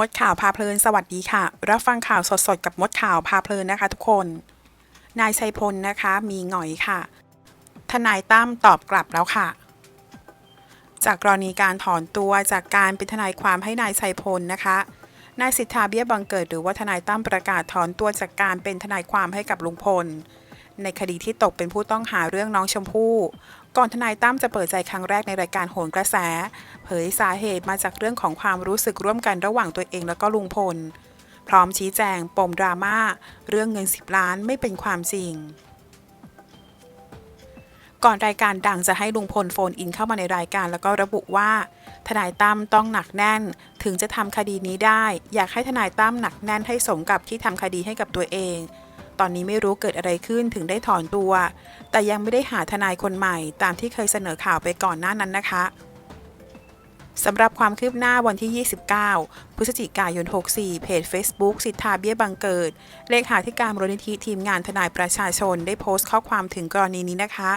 มดข่าวพาเพลินสวัสดีค่ะ รับฟังข่าวสดๆ กับมดข่าวพาเพลินนะคะ ทุกคน นายชัยพลนะคะมีหงอยค่ะ ทนายตั้มตอบกลับแล้วค่ะ จากกรณีการถอนตัวจากการเป็นทนายความให้นายชัยพลนะคะนายสิทธาเบี้ยบังเกิดหรือว่าทนายตั้มประกาศถอนตัวจากการเป็นทนายความให้กับลุงพล ในคดีที่ตกเป็นผู้ต้องหาเรื่องน้องชมพู่ก่อนทนายตั้มจะเปิดใจครั้งแรกในรายการโหนกระแส เผยสาเหตุมาจากเรื่องของความรู้สึกร่วมกันระหว่างตัวเองแล้วก็ลุงพล พร้อมชี้แจงปมดราม่าเรื่องเงิน 10 ล้านไม่เป็นความจริง ก่อนรายการดังจะให้ลุงพลโฟนอินเข้ามาในรายการแล้วก็ระบุว่า ทนายตั้มต้องหนักแน่น ถึงจะทำคดีนี้ได้ อยากให้ทนายตั้มหนักแน่นให้สมกับที่ทำคดีให้กับตัวเอง ตอนนี้ไม่รู้เกิดอะไรขึ้นถึงได้ถอนตัว แต่ยังไม่ได้หาทนายคนใหม่ตามที่เคยเสนอข่าวไปก่อนหน้านั้นนะคะสำหรับความคืบหน้าวันที่ 29 พฤศจิกายน 64 เพจ Facebook สิทธาเบี้ยบังเกิด เลขาธิการมูลนิธิทีมงานทนายประชาชนได้โพสต์ข้อความถึงกรณีนี้นะคะ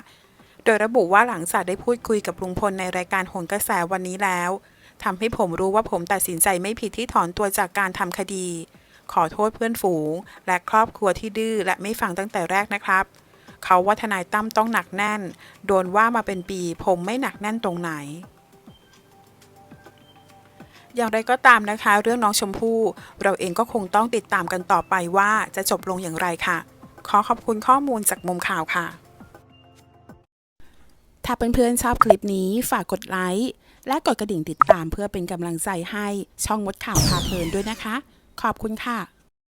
โดยระบุว่าหลังจากได้พูดคุยกับลุงพลในรายการโหนกระแสวันนี้แล้วทำให้ผมรู้ว่าผมตัดสินใจไม่ผิดที่ถอนตัวจากการทำคดี ขอโทษเพื่อนฝูง และครอบครัวที่ดื้อและไม่ฟังตั้งแต่แรกนะครับ เขาว่าทนายตั้มต้องหนักแน่น โดนว่ามาเป็นปีผมไม่หนักแน่นตรงไหนอย่างไรก็ตามนะคะ เรื่องน้องชมพู่ เราเองก็คงต้องติดตามกันต่อไปว่าจะจบลงอย่างไรค่ะ ขอขอบคุณข้อมูลจากมุมข่าวค่ะ ถ้าเพื่อนๆชอบคลิปนี้ฝากกดไลค์และกดกระดิ่งติดตามเพื่อเป็นกำลังใจให้ช่องมดข่าวพาเพลินด้วยนะคะ ขอบคุณค่ะ